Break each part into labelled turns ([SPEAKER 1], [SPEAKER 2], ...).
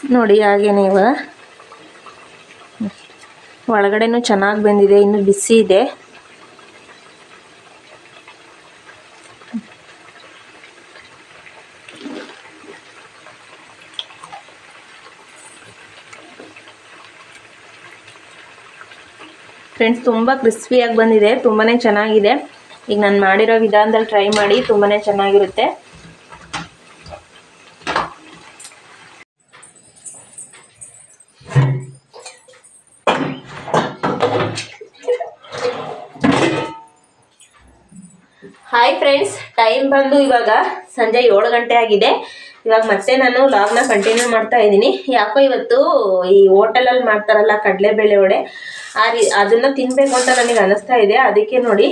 [SPEAKER 1] ನೋಡಿ ಹಾಗೇನೆ ಇವಾಗ ಒಳಗಡೆನೂ ಚೆನ್ನಾಗಿ ಬಂದಿದೆ, ಇನ್ನು ಬಿಸಿ ಇದೆ. ಫ್ರೆಂಡ್ಸ್ ತುಂಬ ಕ್ರಿಸ್ಪಿಯಾಗಿ ಬಂದಿದೆ ತುಂಬಾ ಚೆನ್ನಾಗಿದೆ. ಈಗ ನಾನು ಮಾಡಿರೋ ವಿಧಾನದಲ್ಲಿ ಟ್ರೈ ಮಾಡಿ ತುಂಬಾ ಚೆನ್ನಾಗಿರುತ್ತೆ. ಟೈಮ್ ಬಂದು ಇವಾಗ ಸಂಜೆ ಏಳು ಗಂಟೆ ಆಗಿದೆ. ಇವಾಗ ಮತ್ತೆ ನಾನು ಲಾಗ್ನ ಕಂಟಿನ್ಯೂ ಮಾಡ್ತಾ ಇದ್ದೀನಿ. ಯಾಕೋ ಇವತ್ತು ಈ ಹೋಟೆಲಲ್ಲಿ ಮಾಡ್ತಾರಲ್ಲ ಕಡಲೆಬೇಳೆ ವಡೆ, ಆ ರೀ ಅದನ್ನು ತಿನ್ನಬೇಕು ಅಂತ ನನಗೆ ಅನಿಸ್ತಾ ಇದೆ. ಅದಕ್ಕೆ ನೋಡಿ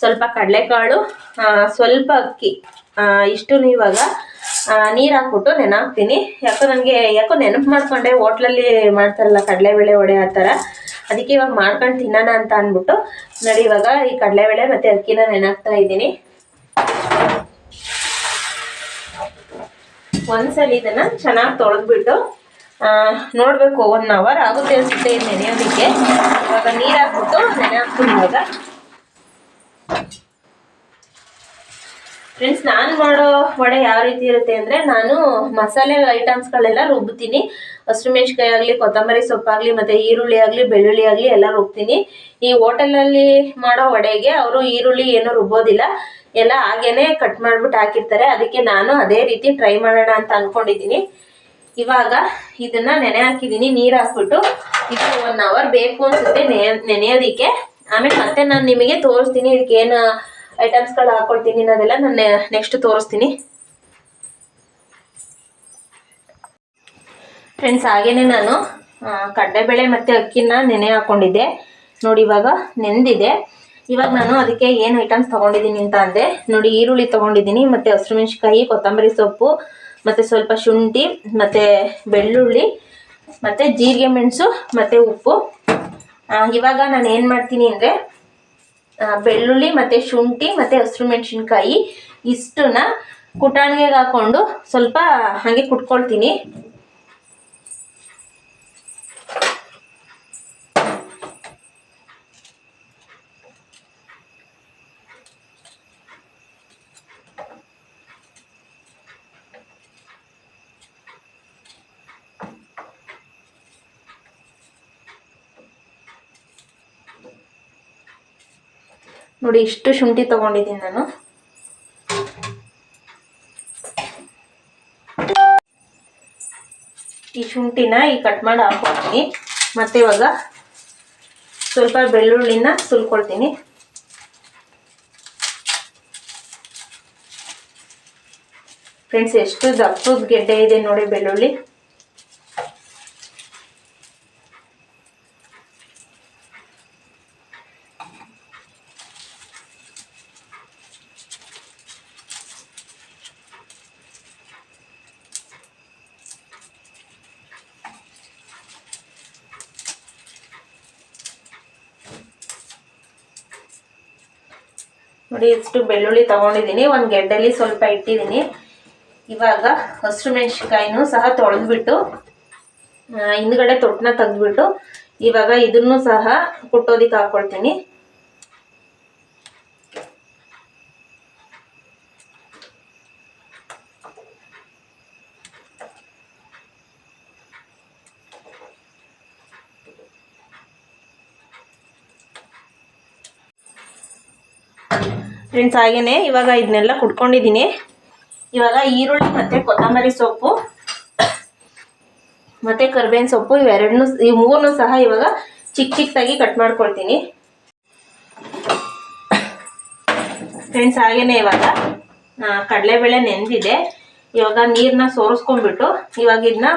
[SPEAKER 1] ಸ್ವಲ್ಪ ಕಡಲೆಕಾಳು ಸ್ವಲ್ಪ ಅಕ್ಕಿ ಇಷ್ಟು ಇವಾಗ ನೀರು ಹಾಕ್ಬಿಟ್ಟು ನೆನಾಕ್ತೀನಿ. ಯಾಕೋ ನನಗೆ, ಯಾಕೋ ನೆನಪು ಮಾಡ್ಕೊಂಡೆ ಹೋಟ್ಲಲ್ಲಿ ಮಾಡ್ತಾರಲ್ಲ ಕಡಲೆಬೇಳೆ ವಡೆ ಆ ಥರ. ಅದಕ್ಕೆ ಇವಾಗ ಮಾಡ್ಕೊಂಡು ತಿನ್ನೋಣ ಅಂತ ಅಂದ್ಬಿಟ್ಟು ನೋಡಿ ಇವಾಗ ಈ ಕಡಲೆಬೇಳೆ ಮತ್ತು ಅಕ್ಕಿನ ನೆನಾಕ್ತಾ ಇದ್ದೀನಿ. ಒಂದ್ಸಲ ಇದನ್ನ ಚೆನ್ನಾಗಿ ತೊಳೆದ್ಬಿಟ್ಟು ನೋಡಬೇಕು ಒನ್ ಅವರ್ ಆಗುತ್ತೆ ಅನ್ಸುತ್ತೆ ಇದು ನೆನೆಯೋದಕ್ಕೆ. ಇವಾಗ ನೀರು ಹಾಕ್ಬಿಟ್ಟು ನೆನೆ ಹಾಕ್ತೀನಿ ಇವಾಗ ಫ್ರೆಂಡ್ಸ್ ನಾನು ಮಾಡೋ ವಡೆ ಯಾವ ರೀತಿ ಇರುತ್ತೆ ಅಂದರೆ, ನಾನು ಮಸಾಲೆ ಐಟಮ್ಸ್ಗಳೆಲ್ಲ ರುಬ್ತೀನಿ ಹಸಿಮೆಣ್ಸಿಕಾಯಿ ಆಗಲಿ ಕೊತ್ತಂಬರಿ ಸೊಪ್ಪಾಗಲಿ, ಮತ್ತು ಈರುಳ್ಳಿ ಆಗಲಿ, ಬೆಳ್ಳುಳ್ಳಿ ಆಗಲಿ ಎಲ್ಲ ರುಬ್ತೀನಿ. ಈ ಹೋಟೆಲಲ್ಲಿ ಮಾಡೋ ವಡೆಗೆ ಅವರು ಈರುಳ್ಳಿ ಏನೂ ರುಬ್ಬೋದಿಲ್ಲ. ಎಲ್ಲ ಹಾಗೇನೆ ಕಟ್ ಮಾಡಿಬಿಟ್ಟು ಹಾಕಿರ್ತಾರೆ. ಅದಕ್ಕೆ ನಾನು ಅದೇ ರೀತಿ ಟ್ರೈ ಮಾಡೋಣ ಅಂತ ಅಂದ್ಕೊಂಡಿದ್ದೀನಿ ಇವಾಗ ಇದನ್ನ ನೆನೆ ಹಾಕಿದ್ದೀನಿ ನೀರು ಹಾಕ್ಬಿಟ್ಟು. ಇದು ಒನ್ ಅವರ್ ಬೇಕು ಅನ್ಸುತ್ತೆ ನೆನೆ, ನೆನೆಯೋದಿಕ್ಕೆ. ಆಮೇಲೆ ಮತ್ತೆ ನಾನು ನಿಮಗೆ ತೋರಿಸ್ತೀನಿ ಇದಕ್ಕೆ ಏನು ಐಟಮ್ಸ್ಗಳು ಹಾಕ್ಕೊಳ್ತೀನಿ ಅನ್ನೋದೆಲ್ಲ ನಾನು ನೆಕ್ಸ್ಟ್ ತೋರಿಸ್ತೀನಿ. ಫ್ರೆಂಡ್ಸ್ ಹಾಗೇನೆ ನಾನು ಕಡಲೆಬೇಳೆ ಮತ್ತು ಅಕ್ಕಿನ ನೆನೆ ಹಾಕೊಂಡಿದ್ದೆ. ನೋಡಿ, ಇವಾಗ ನೆಂದಿದೆ. ಇವಾಗ ನಾನು ಅದಕ್ಕೆ ಏನು ಐಟಮ್ಸ್ ತೊಗೊಂಡಿದ್ದೀನಿ ಅಂತ ಅಂದೆ ನೋಡಿ, ಈರುಳ್ಳಿ ತೊಗೊಂಡಿದ್ದೀನಿ, ಮತ್ತು ಹಸಿರುಮೆಣ್ಸಿಕಾಯಿ ಕೊತ್ತಂಬರಿ ಸೊಪ್ಪು, ಮತ್ತು ಸ್ವಲ್ಪ ಶುಂಠಿ, ಮತ್ತು ಬೆಳ್ಳುಳ್ಳಿ, ಮತ್ತು ಜೀರಿಗೆ ಮೆಣಸು, ಮತ್ತು ಉಪ್ಪು. ಇವಾಗ ನಾನು ಏನು ಮಾಡ್ತೀನಿ ಅಂದರೆ ಬೆಳ್ಳುಳ್ಳಿ ಮತ್ತು ಶುಂಠಿ ಮತ್ತು ಹಸಿರು ಮೆಣಸಿನ್ಕಾಯಿ ಇಷ್ಟನ್ನ ಕುಟಾಣಿಗೆಗೆ ಹಾಕ್ಕೊಂಡು ಸ್ವಲ್ಪ ಹಾಗೆ ಕುಟ್ಕೊಳ್ತೀನಿ. ನೋಡಿ, ಇಷ್ಟು ಶುಂಠಿ ತಗೊಂಡಿದ್ದೀನಿ ನಾನು. ಈ ಶುಂಠಿನ ಈ ಕಟ್ ಮಾಡಿ ಹಾಕೊಳ್ತೀನಿ. ಮತ್ತೆ ಇವಾಗ ಸ್ವಲ್ಪ ಬೆಳ್ಳುಳ್ಳಿನ ಸುಲ್ಕೊಳ್ತೀನಿ. ಫ್ರೆಂಡ್ಸ್ ಎಷ್ಟು ದಪ್ಪದ ಗೆಡ್ಡೆ ಇದೆ ನೋಡಿ ಬೆಳ್ಳುಳ್ಳಿ. ನೋಡಿ ಇಷ್ಟು ಬೆಳ್ಳುಳ್ಳಿ ತಗೊಂಡಿದ್ದೀನಿ. ಒಂದು ಗೆಡ್ಡೆಲಿ ಸ್ವಲ್ಪ ಇಟ್ಟಿದ್ದೀನಿ. ಇವಾಗ ಹಸಿರು ಮೆಣಸಿನ್ಕಾಯಿನೂ ಸಹ ತೊಳೆದ್ಬಿಟ್ಟು ಹಿಂದ್ಗಡೆ ತೊಟ್ಟನ್ನ ತೆಗೆದ್ಬಿಟ್ಟು ಇವಾಗ ಇದನ್ನು ಸಹ ಕುಟ್ಟೋದಿಕ್ಕೆ ಹಾಕೊಳ್ತೀನಿ. ಫ್ರೆಂಡ್ಸ್ ಹಾಗೇನೆ, ಇವಾಗ ಇದನ್ನೆಲ್ಲ ಕುಡ್ಕೊಂಡಿದ್ದೀನಿ. ಇವಾಗ ಈರುಳ್ಳಿ ಮತ್ತು ಕೊತ್ತಂಬರಿ ಸೊಪ್ಪು, ಮತ್ತು ಕರ್ಬೇವಿನ ಸೊಪ್ಪು ಇವೆರಡನ್ನೂ ಈ ಮೂರನ್ನೂ ಸಹ ಇವಾಗ ಚಿಕ್ಕ ಚಿಕ್ಕದಾಗಿ ಕಟ್ ಮಾಡ್ಕೊಳ್ತೀನಿ. ಫ್ರೆಂಡ್ಸ್ ಹಾಗೇನೆ ಇವಾಗ ಕಡಲೆಬೇಳೆ ನೆನೆದಿದೆ. ಇವಾಗ ನೀರನ್ನ ಸೋರಿಸ್ಕೊಂಡ್ಬಿಟ್ಟು, ಇವಾಗ ಇದನ್ನ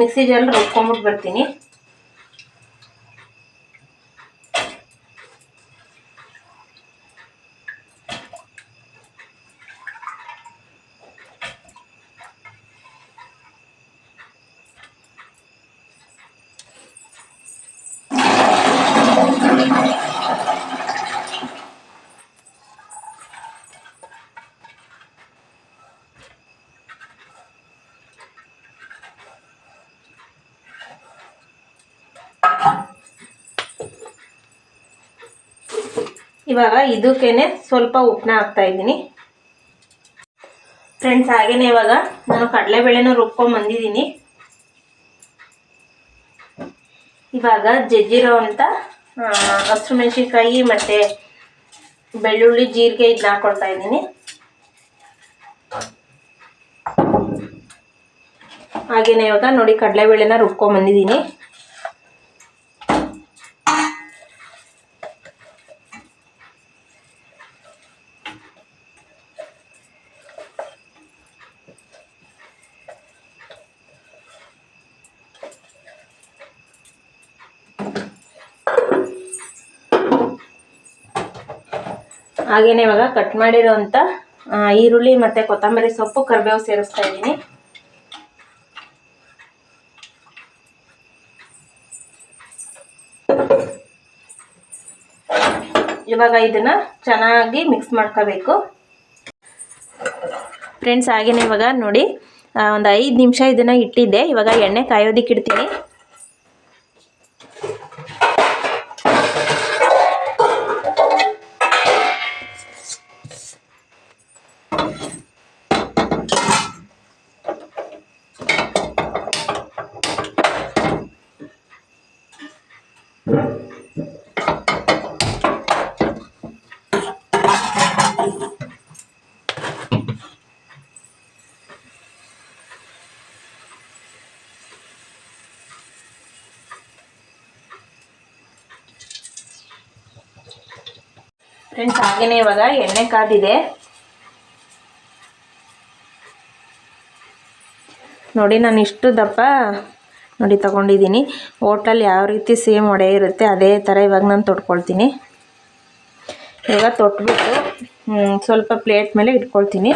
[SPEAKER 1] ಮಿಕ್ಸಿ ಜಾರಲ್ಲಿ ರುಬ್ಕೊಂಡ್ಬಿಟ್ಟು ಬರ್ತೀನಿ. ಇವಾಗ ಇದಕ್ಕೇನೆ ಸ್ವಲ್ಪ ಉಪ್ಪನ್ನ ಹಾಕ್ತಾ ಇದ್ದೀನಿ. ಫ್ರೆಂಡ್ಸ್ ಹಾಗೇನೆ ಇವಾಗ ನಾನು ಕಡಲೆಬೇಳೆನೂ ರುಬ್ಕೊಂಡ್ ಬಂದಿದ್ದೀನಿ. ಇವಾಗ ಜಜ್ಜಿರೋ ಅಂತ ಹಸಿರು ಮೆಣಸಿನ್ಕಾಯಿ ಮತ್ತು ಬೆಳ್ಳುಳ್ಳಿ ಜೀರಿಗೆ ಇದನ್ನ ಹಾಕ್ಕೊಳ್ತಾ ಇದ್ದೀನಿ. ಹಾಗೆಯೇ ಇವಾಗ ನೋಡಿ ಕಡಲೆಬೇಳೆನ ರುಬ್ಕೊಂಡ್ ಹಾಗೇನೆ ಇವಾಗ ಕಟ್ ಮಾಡಿರೋಂಥ ಈರುಳ್ಳಿ ಮತ್ತು ಕೊತ್ತಂಬರಿ ಸೊಪ್ಪು ಕರಿಬೇವು ಸೇರಿಸ್ತಾ ಇದ್ದೀನಿ. ಇವಾಗ ಇದನ್ನ ಚೆನ್ನಾಗಿ ಮಿಕ್ಸ್ ಮಾಡ್ಕೋಬೇಕು. ಫ್ರೆಂಡ್ಸ್ ಹಾಗೇನೆ ಇವಾಗ ನೋಡಿ ಒಂದು ಐದು ನಿಮಿಷ ಇದನ್ನು ಇಟ್ಟಿದ್ದೆ. ಇವಾಗ ಎಣ್ಣೆ ಕಾಯೋದಿಕ್ಕೆ ಇಡ್ತೀನಿ. ಫ್ರೆಂಡ್ಸ್ ಹಾಗೇನೆ ಇವಾಗ ಎಣ್ಣೆ ಕಾದಿದೆ. ನೋಡಿ ನಾನು ಇಷ್ಟು ದಪ್ಪ ನೋಡಿ, ತಗೊಂಡಿದ್ದೀನಿ. ಹೋಟ್ಲಲ್ಲಿ ಯಾವ ರೀತಿ ಸೇಮ್ ಒಡೆ ಇರುತ್ತೆ, ಅದೇ ಥರ ಇವಾಗ ನಾನು ತೊಟ್ಕೊಳ್ತೀನಿ ಇವಾಗ ತೊಟ್ಬಿಟ್ಟು ಸ್ವಲ್ಪ ಪ್ಲೇಟ್ ಮೇಲೆ ಇಟ್ಕೊಳ್ತೀನಿ.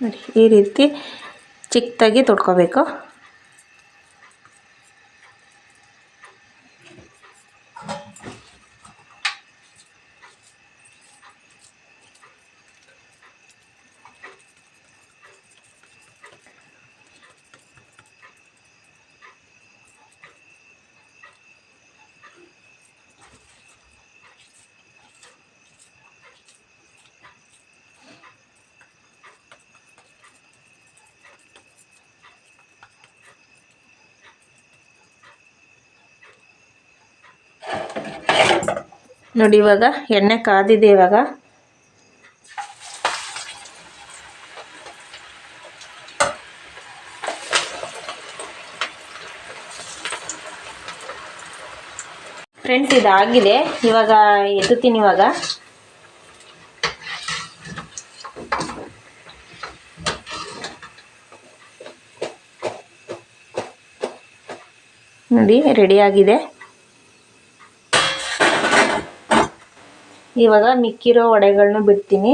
[SPEAKER 1] ನೋಡಿ, ಈ ರೀತಿ ಚಿಕ್ಕದಾಗಿ ತೊಟ್ಕೋಬೇಕು ನೋಡಿ ಇವಾಗ ಎಣ್ಣೆ ಕಾದಿದೆ ಇವಾಗ. ಫ್ರೆಂಡ್ಸ್ ಇದಾಗಿದೆ. ಇವಾಗ ಎತ್ತುತ್ತೀನಿ ಇವಾಗ. ನೋಡಿ ರೆಡಿ ಇವಾಗ ಮಿಕ್ಕಿರೋ ವಡೆಗಳನ್ನೂ ಬಿಡ್ತೀನಿ.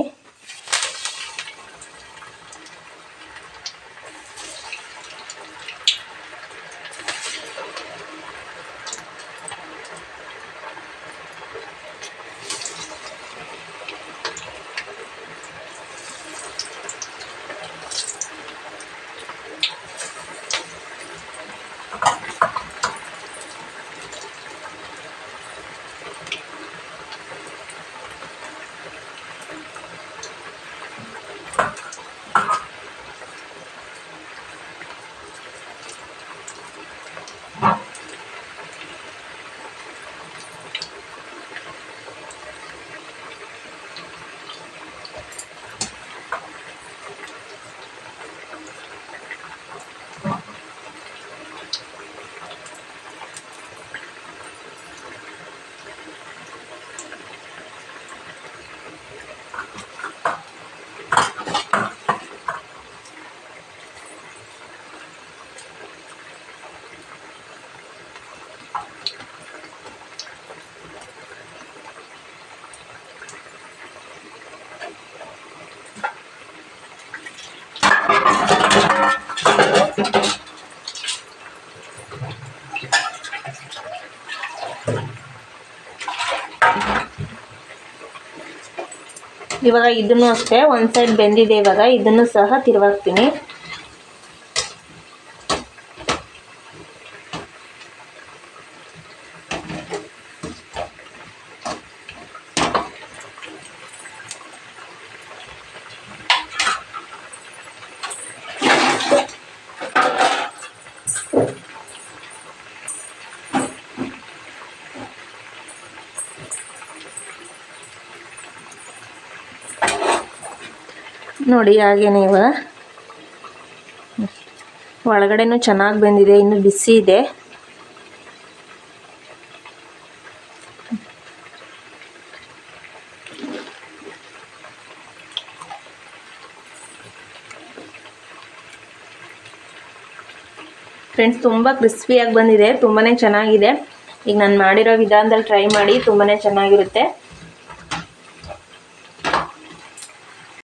[SPEAKER 1] ಇವಾಗ ಇದನ್ನು ಅಷ್ಟೇ ಒಂದು ಸೈಡ್ ಬೆಂದಿದೆ ಇವಾಗ ಇದನ್ನು ಸಹ ತಿರುವಾಕ್ತೀನಿ. ನೋಡಿ ಹಾಗೇನೆ ಇವಾಗ ಒಳಗಡೆನೂ ಚೆನ್ನಾಗಿ ಬಂದಿದೆ, ಇನ್ನು ಬಿಸಿ ಇದೆ. ಫ್ರೆಂಡ್ಸ್ ತುಂಬ ಕ್ರಿಸ್ಪಿಯಾಗಿ ಬಂದಿದೆ ತುಂಬಾ ಚೆನ್ನಾಗಿದೆ. ಈಗ ನಾನು ಮಾಡಿರೋ ವಿಧಾನದಲ್ಲಿ ಟ್ರೈ ಮಾಡಿ ತುಂಬಾ ಚೆನ್ನಾಗಿರುತ್ತೆ.